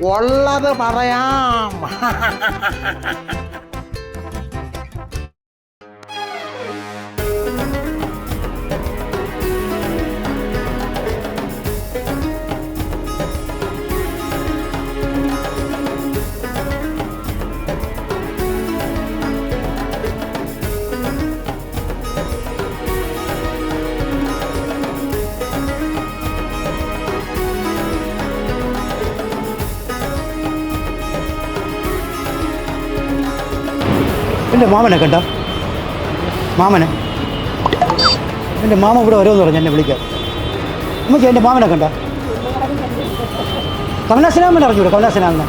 ഉള്ളത് പറയാം. എന്റെ മാമനെ കണ്ട? മാമനെ. എന്റെ മാമ ഇവിടെ വരുമെന്ന് പറഞ്ഞു എന്നെ വിളിക്കാം നമുക്ക് എന്റെ മാമനെ കണ്ട? കമലാസനാമൻ അറിഞ്ഞൂടെ? കമലാസനാമനെ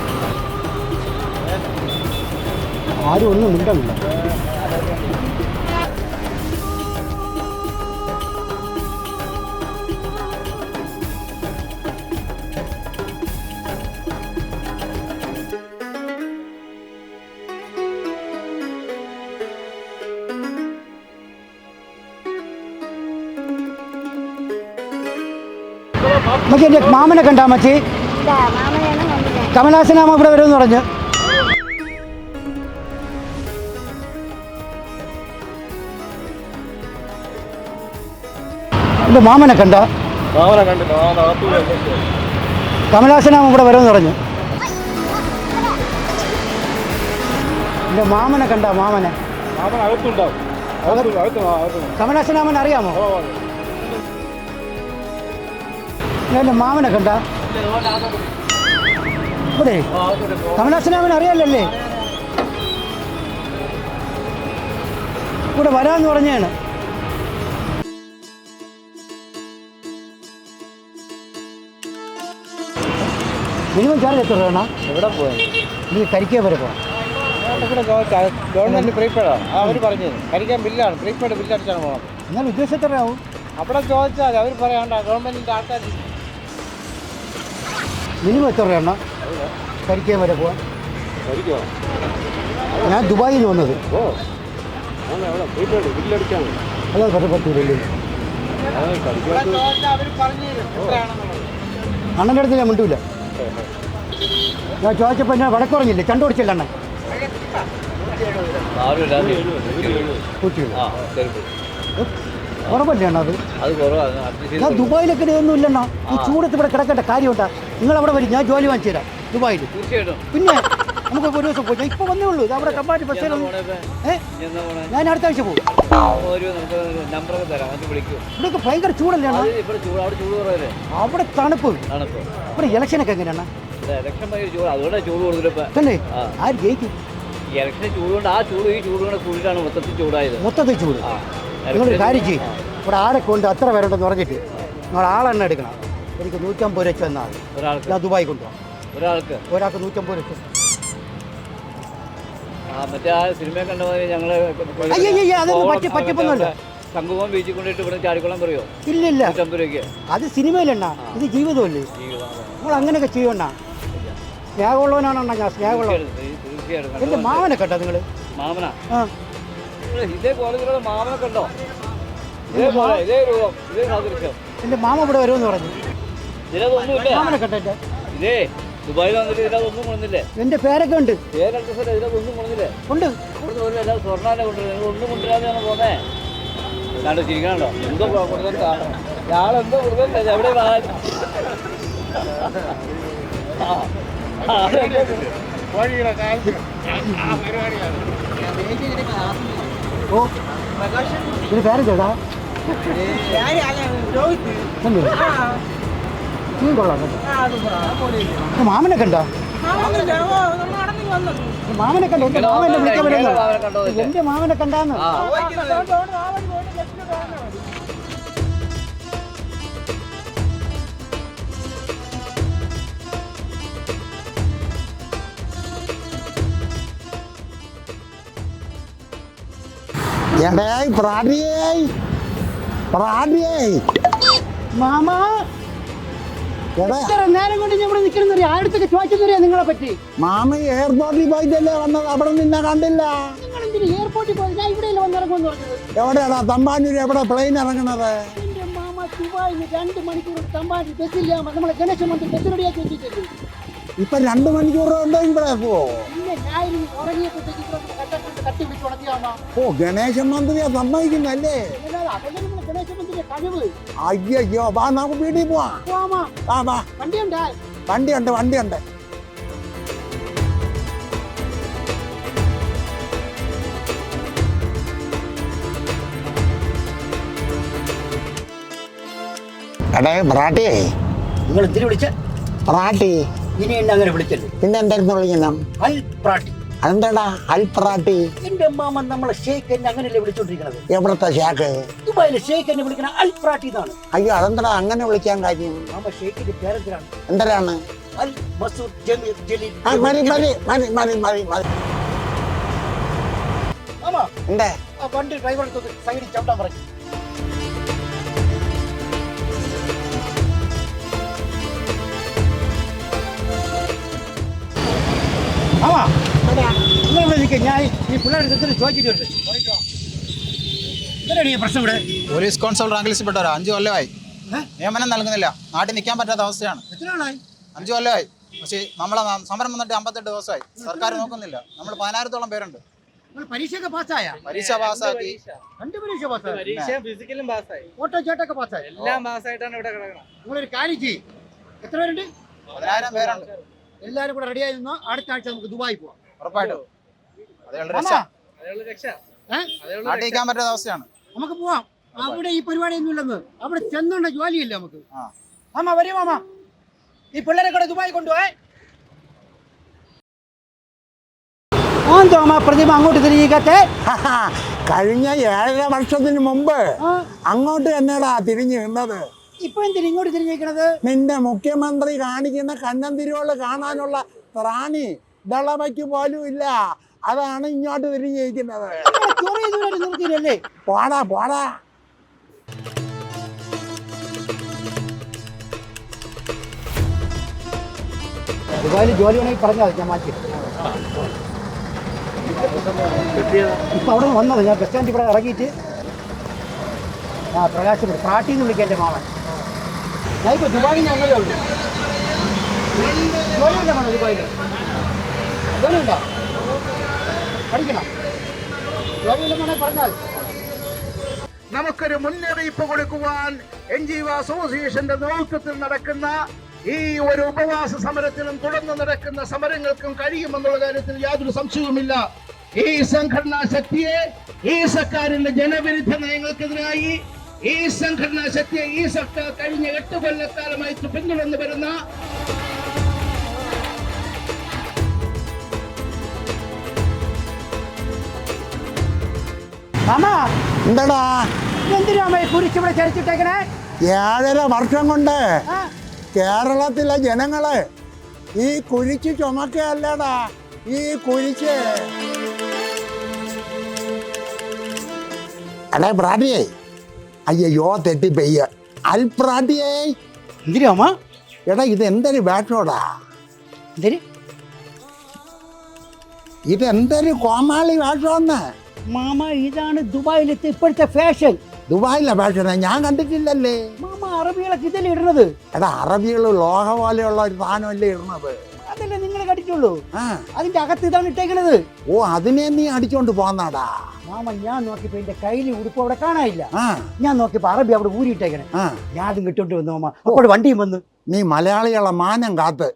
ആരും ഒന്നും മിണ്ടമില്ല അമ്മച്ചി എന്റെ മാമനെ കണ്ട അമ്മച്ചി ഇല്ല മാമനെയാണ് കണ്ടില്ല. കമലാസനാമ ഇവിടെ വരുമെന്ന് പറഞ്ഞു. എന്റെ മാമനെ കണ്ട. മാമനെ കണ്ടില്ല മാമൻ അകത്തൂടെ കമലാസനാമ ഇവിടെ വരുമെന്ന് പറഞ്ഞു. എന്റെ മാമനെ കണ്ട മാമനെ. മാമൻ അകത്തുണ്ടാവും. അകത്ത് അകത്ത് ആ, അകത്ത് കമലാസനാമൻ അറിയാമോ? എന്റെ മാമനെ കണ്ട? ഇവിടെ കമലാസനാമൻ അറിയാലല്ലേ? ഇവിടെ വരാമെന്ന് പറഞ്ഞാണ്. മിനിമം ചാർജ് എത്ര രൂപ എവിടെ പോയി? നീ കരിക്കേ വരെ പോകാം ഗവൺമെന്റ് പ്രീപെയ്ഡാണ് അവർ പറഞ്ഞത് കഴിക്കാൻ ബില്ലാണ്. പ്രീപെയ്ഡ് ബില്ല് അടിച്ചാണ് പോകണം. എന്നാൽ ഉദ്ദേശം എത്ര ആവും. അവിടെ ചോദിച്ചാൽ അവർ പറയാണ്ട ഗവൺമെന്റിന്റെ ആൾക്കാർ മിനിമം എത്ര രൂപ കരിക്കാൻ വരെ പോവാം. ഞാൻ ദുബായിൽ നിന്ന് വന്നത് അല്ല പറ്റൂല പറ്റ പറ്റൂലല്ലേ എത്രയാണെന്നുള്ളത് അണ്ണന്റെ അടുത്ത് ഞാൻ മിണ്ടൂല. ഞാൻ ചോദിച്ചപ്പോൾ ഞാൻ വടക്കുറങ്ങില്ലേ ചണ്ട അണ്ണൻ? കൂട്ടിയില്ല കുറവല്ലേ അണ്ണ അത്? ഞാൻ ദുബായിലൊക്കെ ഒന്നും ഇല്ലണ്ണ ഈ ചൂടത്ത് ഇവിടെ കിടക്കേണ്ട കാര്യമുണ്ടാ. നിങ്ങൾ അവിടെ വരും ഞാൻ ജോലി വാങ്ങിച്ചു തരാം ദുബായിൽ പിന്നെ നമുക്ക് ഒരു ദിവസം പോയി. ഇപ്പൊ വന്നേ ഉള്ളൂ. അവിടെ കമ്പാറ്റ് പക്ഷേ ഞാൻ അടുത്ത ആഴ്ച പോകും. ഇവിടെയൊക്കെ ഭയങ്കര ചൂടല്ലേ അവിടെ തണുപ്പ്. ഇവിടെ ഇലക്ഷനൊക്കെ എങ്ങനെയാണ് ആ. ആര് ജയിക്കും? ഈ ഇലക്ഷൻ ചൂട് കൊണ്ട് ആ ചൂട് ഈ ചൂട് കൂടെ കൂടിയിട്ടാണ് മൊത്തത്തിൽ ചൂടായത്. മൊത്തത്തിൽ ചൂട്. നിങ്ങളൊരു കാര്യം ചെയ്യും. ഇവിടെ ആളെ കൊണ്ട് അത്ര പേരുണ്ടെന്ന് പറഞ്ഞിട്ട് നിങ്ങൾ ആളെണ്ണ എടുക്കണം. എനിക്ക് നൂറ്റമ്പത് രൂപ വെച്ച് തന്നാൽ ഒരാൾക്ക്. ഞാൻ ദുബായി കൊണ്ടുപോകാം ഒരാൾക്ക്. ഒരാൾക്ക് നൂറ്റമ്പത് രൂപ മറ്റേ ആ സിനിമ കണ്ട പോലെ ഞങ്ങൾ അയ്യോ, അയ്യോ, അതൊന്നും പറ്റി- പറ്റിപ്പൊന്നുമില്ല. ശംഖുമോൻ ബീച്ചിൽ കൊണ്ടിട്ട് ഇവിടെ ചാടിക്കൊള്ളാൻ പറയോ? ഇല്ല ഇല്ല. നൂറ്റമ്പത് രൂപയ്ക്ക്. അത് സിനിമയിലെണ്ണ ഇത് ജീവിതമല്ലേ? നമ്മൾ അങ്ങനെയൊക്കെ ചെയ്യണ്ട സ്നേഹമുള്ളവനാണോ ഞാൻ സ്നേഹമുള്ളവൻ തീർച്ചയായിട്ടും എന്റെ? മാമനെ കേട്ടോ നിങ്ങൾ മാമന? ആ. ഇതേ കോളേജിലുള്ള മാമനൊക്കെ കണ്ടോ ഇതേ പോലെ ഇതേ രൂപം ഇതേ സാദൃശ്യം എന്റെ മാമ ഇവിടെ വരുമെന്ന് പറഞ്ഞു ഇതിലതൊന്നുമില്ല മാമനെ കേട്ടോ എന്റെ ഇതേ ദുബായിൽ വന്നിട്ട് ഇതിലതൊന്നും കൊണ്ടില്ലേ എന്റെ പേരൊക്കെ ഉണ്ട് പേരഡ്രസ്സിൽ ഇതിലൊന്നും കൊണ്ടില്ലേ ഉണ്ട് ഇവിടുന്ന് ഒരു എല്ലാ സ്വർണാനെ കൊണ്ടുവരുന്നത് ഒന്നും കൊണ്ടുവരാതെയാണ് പോന്നേ കണ്ടോ ചിരിക്കണോ എന്തോ കൊടുക്കാൻ കാണണം ഇയാളെന്തോ കൊടുക്കാൻ എവിടെ. വഴിയുടെ കാലത്ത് ആ പരിപാടിയാണ് ഓ ഇതിന് പേരെന്താ തന്നെ നീ കൊള്ളാം കേട്ടോ ഇത് മാമനെ കണ്ടോ മാമനെ കണ്ടോ എന്റെ മാമനെ വിളിക്കാൻ? എന്റെ മാമനെ കണ്ടാന്ന് മാമ എടാ. എത്ര നേരം കൊണ്ട് ഞാൻ ഇവിടെ നിൽക്കണമെന്നറിയാം ആടുത്തൊക്കെ ചോദിച്ചെന്നറിയാം നിങ്ങളെ പറ്റി. മാമ എയർപോർട്ടിൽ പോയിട്ടല്ലേ വന്നത്? അവിടെ നിന്നെ കണ്ടില്ല. നിങ്ങൾ എന്തിന് എയർപോർട്ടിൽ പോയി ഞാൻ ഇവിടെ വന്നിറങ്ങുമെന്ന് പറഞ്ഞത്. എവിടെയാടാ? തമ്പാനൂർ എവിടെ പ്ലെയിൻ ഇറങ്ങണത് എന്റെ മാമ ദുബായിൽ രണ്ട് മണിക്കൂർ തമ്പാടി ബസ്സില്ല നമ്മളെ ഗണേശ മന്ത്രി ബസ് റെഡിയാക്കി വെച്ചിട്ടുണ്ട്. ഇപ്പൊ രണ്ടു മണിക്കൂർ ഉണ്ടോ ഇവിടെ പോവോ ഓ ഗണേശൻ മന്ത്രിയാ സമ്മതിക്കുന്നല്ലേ അയ്യോ വാ നമുക്ക് വീട്ടിൽ പോവാം. വാ വാ. വണ്ടിയുണ്ട്. വണ്ടിയുണ്ട് എടേ ബ്രാട്ടിയേ നിങ്ങൾ എന്തിനു വിളിച്ച? പ്രാട്ടി. ഇനി എന്നെ അങ്ങനെ വിളിച്ചല്ലേ പിന്നെ എന്തായിരുന്നു വിളിക്കണം അൽ പ്രാട്ടി. അതെന്താടാ? അൽപ്രാട്ടി എന്റെ അമ്മാമൻ നമ്മളെ ഷേഖ് എന്നെ അങ്ങനെയല്ലേ വിളിച്ചോണ്ടിരിക്കണത്? എവിടത്തെ ഷാക്ക് ദുബായിലെ ഷേഖ് എന്നെ വിളിക്കണ അൽ പ്രാട്ടി എന്നാണ്. അയ്യോ അതെന്താടാ? അങ്ങനെ വിളിക്കാൻ കാര്യം? മാമ ഷേഖിന്റെ പേരെന്തിനാണ്? എന്തരാണ്? അൽ മസൂദ് ജമീർ ജലീൽ ആ മതി മതി മതി മതി മതി മതി. മാമ എന്തേ? ആ വണ്ടി ഡ്രൈവർ സൈഡിൽ ചവിട്ടാൻ പറഞ്ഞു ഞാൻ ഈ പിള്ളേരുടെ അടുത്ത് ചോദിച്ചിട്ട് വരട്ടെ ഈ പ്രശ്നം ഇവിടെ? പോലീസ് കോൺസ്റ്റബിൾ റാങ്കിൽസിൽപ്പെട്ടവരാ അഞ്ചു കൊല്ലമായി. ഏ? നിയമനം നൽകുന്നില്ല. നാട്ടിൽ നിൽക്കാൻ പറ്റാത്ത അവസ്ഥയാണ്. എത്ര ആളായി അഞ്ചു കൊല്ലമായി. പക്ഷേ നമ്മളെ സമരം വന്നിട്ട് അമ്പത്തെട്ട് ദിവസമായി. സർക്കാർ നോക്കുന്നില്ല. നമ്മൾ പതിനായിരത്തോളം പേരുണ്ട്. നിങ്ങൾ പരീക്ഷയൊക്കെ പാസ്സായ? പരീക്ഷ പാസ്സാക്കി. രണ്ട് പരീക്ഷ പാസ്സായി? പരീക്ഷ ഫിസിക്കലും പാസ്സായി. ഓട്ടോ ചേട്ടൊക്കെ പാസ്സായി? എല്ലാം പാസ്സായിട്ടാണ് ഇവിടെ കിടക്കണം നിങ്ങളൊരു കാര്യം ചെയ്യും. എത്ര പേരുണ്ട്? പതിനായിരം പേരുണ്ട്. എല്ലാവരും കൂടെ റെഡിയായി നിന്നോ? അടുത്ത ആഴ്ച നമുക്ക് ദുബായി പോവാം. ഉറപ്പായിട്ടും. അതേയുള്ള പറ്റാത്ത അവസ്ഥയാണ്. നമുക്ക് പോവാം. അവിടെ ഈ പരിപാടിയൊന്നും ഇല്ലെന്ന്. അവിടെ ചെന്നുണ്ട ജോലിയില്ല നമുക്ക്. ആ. മാമ വരൂ മാമ. ഈ പിള്ളേരെ കൂടെ ദുബായി കൊണ്ടുപോയേ. പ്രതിമ അങ്ങോട്ട് തിരികത്തെ കഴിഞ്ഞ ഏഴര വർഷത്തിന് മുമ്പ് അങ്ങോട്ട് തന്നെയാ തിരിഞ്ഞു നിന്നത്. ഇപ്പൊ എന്തിനാ ഇങ്ങോട്ട് തിരിഞ്ഞിരിക്കണത് നിന്റെ മുഖ്യമന്ത്രി കാണിക്കുന്ന കന്നം തിരുവള്ള കാണാനുള്ള റാണി ദളവയ്ക്ക് പോലും ഇല്ല. അതാണ് ഇങ്ങോട്ട് തിരിഞ്ഞ് ജയിക്കുന്നത് നിർത്തിയില്ലേ പോടാ പോടാ. ദുബായിൽ ജോലി വേണമെങ്കിൽ പറഞ്ഞാൽ ഞാൻ മാറ്റി. ഇപ്പൊ അവിടെ നിന്ന് വന്നത് ഞാൻ ബസ് സ്റ്റാൻഡിൽ ഇവിടെ ഇറങ്ങിയിട്ട് ആ പ്രകാശ് പ്രാട്ടി എന്ന് വിളിക്കാം എന്റെ മാമൻ. ഇപ്പൊ ദുബായിൽ നിന്ന് വന്നതേ ഉള്ളൂ വേണം ദുബായിൽ? ജോലിയുണ്ടോ പറഞ്ഞാൽ നമുക്കൊരു മുന്നറിയിപ്പ് കൊടുക്കുവാൻ എൻ ജി ഒ അസോസിയേഷന്റെ നേതൃത്വത്തിൽ നടക്കുന്ന ഈ ഒരു ഉപവാസ സമരത്തിനും തുടർന്ന് നടക്കുന്ന സമരങ്ങൾക്കും കഴിയുമെന്നുള്ള കാര്യത്തിൽ യാതൊരു സംശയവുമില്ല. ഈ സംഘടനാ ശക്തിയെ ഈ സർക്കാരിന്റെ ജനവിരുദ്ധ നയങ്ങൾക്കെതിരായി ഈ സംഘടനാ ശക്തിയെ ഈ സർക്കാർ കഴിഞ്ഞ എട്ട് കൊല്ലക്കാലമായി പിന്തുടർന്നു വരുന്ന മാമാ എന്താടാ? എന്തിനാ ഈ കുരിശ് ഇവിടെ ചരിച്ചിട്ടേക്കണേ? ഏഴര വർഷം കൊണ്ട് കേരളത്തിലെ ജനങ്ങളെ ഈ കുരിച്ച് ചുമക്കല്ലടാ ഈ കുരിച്ച് അടേ പ്രാട്ടിയേ അയ്യോ തെറ്റി പെയ്യ അൽപ്രാട്ടിയേ എന്തിനാ മാ എടാ ഇത് എന്തൊരു വേഷോടാ ഇതെന്തൊരു ഇത് എന്തൊരു കോമാളി വേഷമെന്ന് മാമ ഇതാണ് ദുബായിലത്തെ ഇപ്പോഴത്തെ ഫാഷൻ ദുബായിലെ ഫാഷൻ ഞാൻ കണ്ടിട്ടില്ലല്ലേ. മാമ അറബികളൊക്കെ ഇതല്ലേ ഇടുന്നത്? എടാ അറബികൾ ലോഹവാലയുള്ള പോലെയുള്ള ഒരു സാധനമല്ലേ ഇടുന്നത്? അതല്ലേ നിങ്ങൾ കണ്ടിട്ടുള്ളൂ. ആ. അതിന്റെ അകത്ത് ഇതാണ് ഇട്ടേക്കണത്. ഓ അതിനെ നീ അടിച്ചോണ്ട് പോന്നാടാ. മാമ ഞാൻ നോക്കിയപ്പോ എന്റെ കയ്യിൽ ഉടുപ്പ് അവിടെ കാണാനില്ല. ആ. ഞാൻ നോക്കിയപ്പോ അറബി അവിടെ ഊരിയിട്ടേക്കണേ ആ. ഞാൻ അതും കിട്ടോണ്ട് വന്നു മാമ? അപ്പോൾ വണ്ടിയും വന്നു. നീ മലയാളികളെ മാനം കാത്ത്.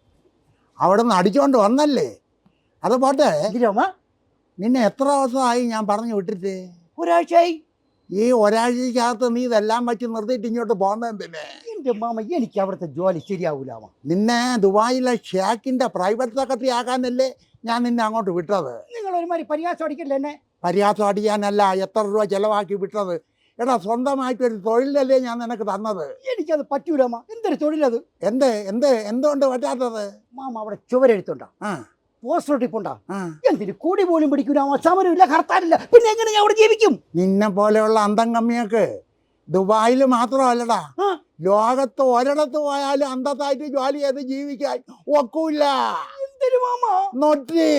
അവിടെ നിന്ന് അടിച്ചോണ്ട് വന്നല്ലേ? അത് പോട്ടെ. എന്തിനാ നിന്നെ എത്ര ദിവസമായി ഞാൻ പറഞ്ഞു വിട്ടിട്ട്? ഒരാഴ്ചയായി. ഈ ഒരാഴ്ചക്കകത്ത് നീ ഇതെല്ലാം വെച്ച് നിർത്തിയിട്ട് ഇങ്ങോട്ട് പോകുന്നതെന്തിനെ എന്റെ മാമ എനിക്ക് അവിടുത്തെ ജോലി ശരിയാവൂലാമ നിന്നെ ദുബായിലെ ഷാക്കിന്റെ പ്രൈവറ്റ് സെക്രട്ടറി ആകാന്നല്ലേ ഞാൻ നിന്നെ അങ്ങോട്ട് വിട്ടത്? നിങ്ങൾ ഒരുമാതിരി പരിഹാസം അടിക്കല്ലേ എന്നെ? പരിഹാസം അടിക്കാനല്ല എത്ര രൂപ ചെലവാക്കി വിട്ടത്? എടാ സ്വന്തമായിട്ടൊരു തൊഴിലല്ലേ ഞാൻ നിനക്ക് തന്നത്? എനിക്കത് പറ്റൂലമ്മ എന്തൊരു തൊഴിലത്? എന്ത് എന്ത് എന്തുകൊണ്ട് പറ്റാത്തത്? മാമ അവിടെ ചുവരെഴുത്തുണ്ടോ? ആ. പോസ്റ്റർ ഒട്ടിപ്പുണ്ടോ എന്തിന് കൂടി പോലും പിടിക്കൂല? സമരമില്ല ഹർത്താലില്ല പിന്നെ എങ്ങനെ ഞാൻ അവിടെ ജീവിക്കും? നിന്നെ പോലെയുള്ള അന്തം കമ്മിയൊക്കെ ദുബായിൽ മാത്രമല്ലടാ. ലോകത്ത് ഒരിടത്ത് പോയാലും അന്തത്തായിട്ട് ജോലി ചെയ്ത് ജീവിക്കാൻ ഒക്കൂല എന്തിനു മാമ? നൊട്ടി.